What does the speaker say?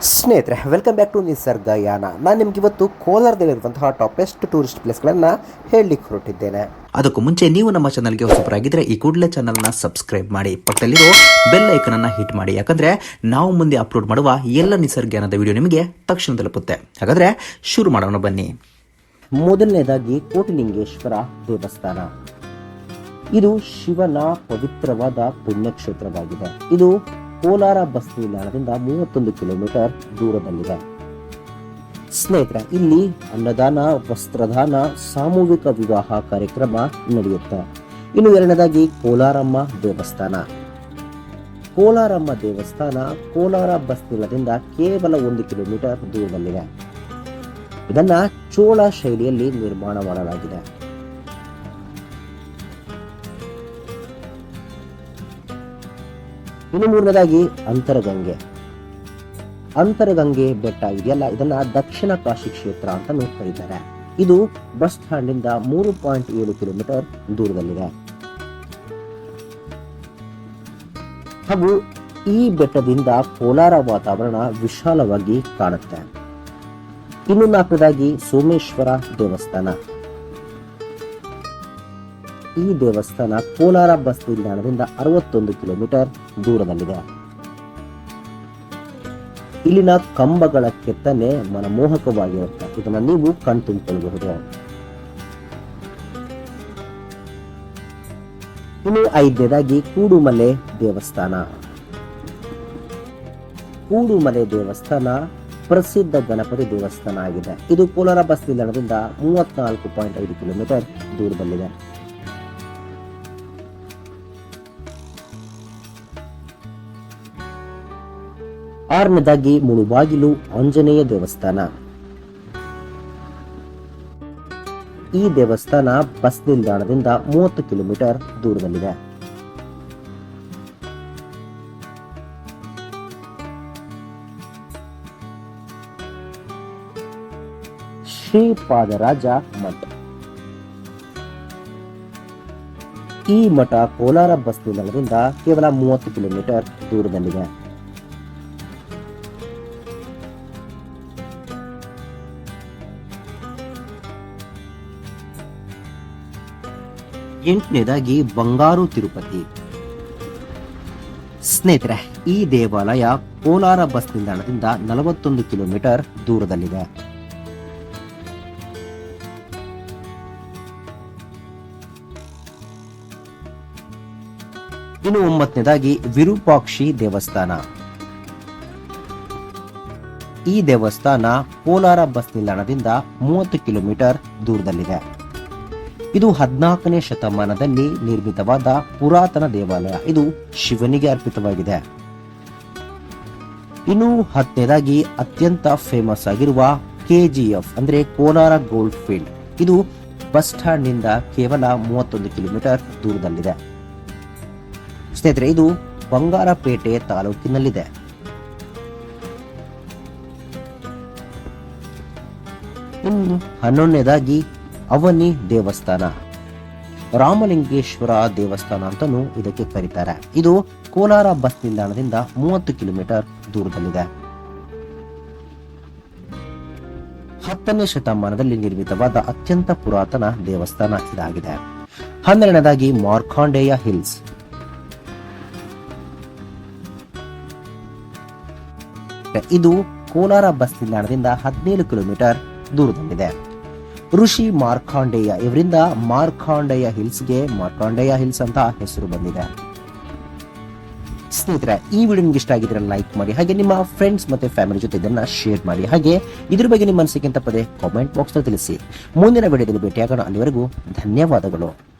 ಸ್ನೇಹಿತರೆ welcome back to ನಿಸರ್ಗಯಾನ. ನಾನು ನಿಮ್ಗೆ ಇವತ್ತು ಕೋಲಾರದಲ್ಲಿರುವಂತಹ ಟಾಪೆಸ್ಟ್ ಟೂರಿಸ್ಟ್ ಪ್ಲೇಸ್ಗಳನ್ನು ಹೇಳಲಿಕ್ಕೆ ಹೊರಟಿದ್ದೇನೆ. ಅದಕ್ಕೂ ಮುಂಚೆ ನೀವು ನಮ್ಮ ಚಾನಲ್ಗೆ ಹೊಸಬರಾಗಿದ್ದರೆ ಈ ಕೂಡಲೇ ಚಾನಲ್ನ ಸಬ್ಸ್ಕ್ರೈಬ್ ಮಾಡಿ. ಪಕ್ಕದಲ್ಲಿರೋ ಬೆಲ್ ಐಕನನ್ನು ಹಿಟ್ ಮಾಡಿ. ಯಾಕಂದ್ರೆ ನಾವು ಮುಂದೆ ಅಪ್ಲೋಡ್ ಮಾಡುವ ಎಲ್ಲ ನಿಸರ್ಗಯಾನದ ವಿಡಿಯೋ ನಿಮಗೆ ತಕ್ಷಣ ತಲುಪುತ್ತೆ. ಹಾಗಾದ್ರೆ ಶುರು ಮಾಡೋಣ ಬನ್ನಿ. ಮೊದಲನೇದಾಗಿ ಕೋಟಿಲಿಂಗೇಶ್ವರ ದೇವಸ್ಥಾನ. ಇದು ಶಿವನ ಪವಿತ್ರವಾದ ಪುಣ್ಯಕ್ಷೇತ್ರವಾಗಿದೆ. ಇದು ಕೋಲಾರ ಬಸ್ ನಿಲ್ದಾಣದಿಂದ ಮೂವತ್ತೊಂದು ಕಿಲೋಮೀಟರ್ ದೂರದಲ್ಲಿದೆ. ಸ್ನೇಹಿತರೆ, ಇಲ್ಲಿ ಅನ್ನದಾನ, ವಸ್ತ್ರದಾನ, ಸಾಮೂಹಿಕ ವಿವಾಹ ಕಾರ್ಯಕ್ರಮ ನಡೆಯುತ್ತೆ. ಇನ್ನು ಎರಡನೇದಾಗಿ ಕೋಲಾರಮ್ಮ ದೇವಸ್ಥಾನ. ಕೋಲಾರಮ್ಮ ದೇವಸ್ಥಾನ ಕೋಲಾರ ಬಸ್ ನಿಲ್ದಾಣದಿಂದ ಕೇವಲ ಒಂದು ಕಿಲೋಮೀಟರ್ ದೂರದಲ್ಲಿದೆ. ಇದನ್ನ ಚೋಳ ಶೈಲಿಯಲ್ಲಿ ನಿರ್ಮಾಣ ಮಾಡಲಾಗಿದೆ ಇನ್ನು ಮೂರನೇದಾಗಿ ಅಂತರಗಂಗೆ. ಅಂತರಗಂಗೆ ಬೆಟ್ಟ ಇದೆಯಲ್ಲ, ಇದನ್ನ ದಕ್ಷಿಣ ಕಾಶಿ ಕ್ಷೇತ್ರ ಅಂತಾನು ಕರೀತಾರೆ ಇದು ಬಸ್ ಸ್ಟ್ಯಾಂಡ್ ಇಂದ ಮೂರು ಪಾಯಿಂಟ್ ಏಳು ಕಿಲೋಮೀಟರ್ ದೂರದಲ್ಲಿದೆ. ಹಾಗೂ ಈ ಬೆಟ್ಟದಿಂದ ಕೋಲಾರ ವಾತಾವರಣ ವಿಶಾಲವಾಗಿ ಕಾಣುತ್ತೆ. ಇನ್ನು ನಾಲ್ಕನೇದಾಗಿ ಸೋಮೇಶ್ವರ ದೇವಸ್ಥಾನ. ಈ ದೇವಸ್ಥಾನ ಕೋಲಾರ ಬಸ್ ನಿಲ್ದಾಣದಿಂದ ಅರವತ್ತೊಂದು ಕಿಲೋಮೀಟರ್ ದೂರದಲ್ಲಿದೆ. ಇಲ್ಲಿನ ಕಂಬಗಳ ಕೆತ್ತನೆ ಮನಮೋಹಕವಾಗಿರುತ್ತೆ. ಇದನ್ನ ನೀವು ಕಣ್ತುಂಬಿಕೊಳ್ಳಬಹುದು. ಇನ್ನು ಐದನೇದಾಗಿ ಕೂಡುಮಲೆ ದೇವಸ್ಥಾನ. ಕೂಡುಮಲೆ ದೇವಸ್ಥಾನ ಪ್ರಸಿದ್ಧ ಗಣಪತಿ ದೇವಸ್ಥಾನ ಆಗಿದೆ. ಇದು ಕೋಲಾರ ಬಸ್ ನಿಲ್ದಾಣದಿಂದ ಮೂವತ್ನಾಲ್ಕು ಪಾಯಿಂಟ್ ಐದು ಕಿಲೋಮೀಟರ್ ದೂರದಲ್ಲಿದೆ. ಆರನೇದಾಗಿ ಮುಳುಬಾಗಿಲು ಆಂಜನೇಯ ದೇವಸ್ಥಾನ. ಈ ದೇವಸ್ಥಾನ ಬಸ್ ನಿಲ್ದಾಣದಿಂದ ಮೂವತ್ತು ಕಿಲೋಮೀಟರ್ ದೂರದಲ್ಲಿದೆ. ಶ್ರೀಪಾದರಾಜ ಮಠ. ಈ ಮಠ ಕೋಲಾರ ಬಸ್ ನಿಲ್ದಾಣದಿಂದ ಕೇವಲ ಮೂವತ್ತು ಕಿಲೋಮೀಟರ್ ದೂರದಲ್ಲಿದೆ. ಎಂಟನೇದಾಗಿ ಬಂಗಾರು ತಿರುಪತಿ. ಸ್ನೇಹಿತರೆ, ಈ ದೇವಾಲಯ ಕೋಲಾರ ಬಸ್ ನಿಲ್ದಾಣದಿಂದ ನಲವತ್ತೊಂದು ಕಿಲೋಮೀಟರ್ ದೂರದಲ್ಲಿದೆ. ಇನ್ನು ಒಂಬತ್ತನೇದಾಗಿ ವಿರೂಪಾಕ್ಷಿ ದೇವಸ್ಥಾನ. ಈ ದೇವಸ್ಥಾನ ಕೋಲಾರ ಬಸ್ ನಿಲ್ದಾಣದಿಂದ ಮೂವತ್ತು ಕಿಲೋಮೀಟರ್ ದೂರದಲ್ಲಿದೆ. ಇದು ಹದಿನಾಲ್ಕನೇ ಶತಮಾನದಲ್ಲಿ ನಿರ್ಮಿತವಾದ ಪುರಾತನ ದೇವಾಲಯ. ಇದು ಶಿವನಿಗೆ ಅರ್ಪಿತವಾಗಿದೆ. ಇನ್ನು ಹತ್ತನೇದಾಗಿ ಅತ್ಯಂತ ಫೇಮಸ್ ಆಗಿರುವ ಕೆಜಿಎಫ್, ಅಂದ್ರೆ ಕೋಲಾರ ಗೋಲ್ಡ್ ಫೀಲ್ಡ್ ಇದು ಬಸ್ ಸ್ಟ್ಯಾಂಡ್ನಿಂದ ಕೇವಲ ಮೂವತ್ತೊಂದು ಕಿಲೋಮೀಟರ್ ದೂರದಲ್ಲಿದೆ. ಸ್ನೇಹಿತರೆ, ಇದು ಬಂಗಾರಪೇಟೆ ತಾಲೂಕಿನಲ್ಲಿದೆ. ಇನ್ನು ಹನ್ನೊಂದನೇದಾಗಿ ಅವನಿ ದೇವಸ್ಥಾನ. ರಾಮಲಿಂಗೇಶ್ವರ ದೇವಸ್ಥಾನ ಅಂತಲೂ ಇದಕ್ಕೆ ಕರೀತಾರೆ. ಇದು ಕೋಲಾರ ಬಸ್ ನಿಲ್ದಾಣದಿಂದ ಮೂವತ್ತು ಕಿಲೋಮೀಟರ್ ದೂರದಲ್ಲಿದೆ. ಹತ್ತನೇ ಶತಮಾನದಲ್ಲಿ ನಿರ್ಮಿತವಾದ ಅತ್ಯಂತ ಪುರಾತನ ದೇವಸ್ಥಾನ ಇದಾಗಿದೆ. ಹನ್ನೆರಡನೇದಾಗಿ ಮಾರ್ಖಾಂಡೇಯ ಹಿಲ್ಸ್. ಇದು ಕೋಲಾರ ಬಸ್ ನಿಲ್ದಾಣದಿಂದ ಹದಿನೇಳು ಕಿಲೋಮೀಟರ್ ದೂರದಲ್ಲಿದೆ. ಋಷಿ ಮಾರ್ಕಾಂಡೇಯ. ಇವರಿಂದ ಮಾರ್ಕಾಂಡೇಯ ಹಿಲ್ಸ್ಗೆ ಮಾರ್ಕಾಂಡೇಯ ಹಿಲ್ಸ್ ಅಂತ ಹೆಸರು ಬಂದಿದೆ. ಸ್ನೇಹಿತರೆ, ಈ ವಿಡಿಯೋ ನಿಮ್ಗೆ ಇಷ್ಟ ಆಗಿದ್ರೆ ಲೈಕ್ ಮಾಡಿ, ಹಾಗೆ ನಿಮ್ಮ ಫ್ರೆಂಡ್ಸ್ ಮತ್ತೆ ಫ್ಯಾಮಿಲಿ ಜೊತೆ ಇದನ್ನ ಶೇರ್ ಮಾಡಿ, ಹಾಗೆ ಇದ್ರ ಬಗ್ಗೆ ನಿಮ್ಮ ಅನಿಸಿಕೆ ಪದೇ ಕಾಮೆಂಟ್ ಬಾಕ್ಸ್ ತಿಳಿಸಿ. ಮುಂದಿನ ವಿಡಿಯೋದಲ್ಲಿ ಭೇಟಿಯಾಗೋಣ. ಅಲ್ಲಿವರೆಗೂ ಧನ್ಯವಾದಗಳು.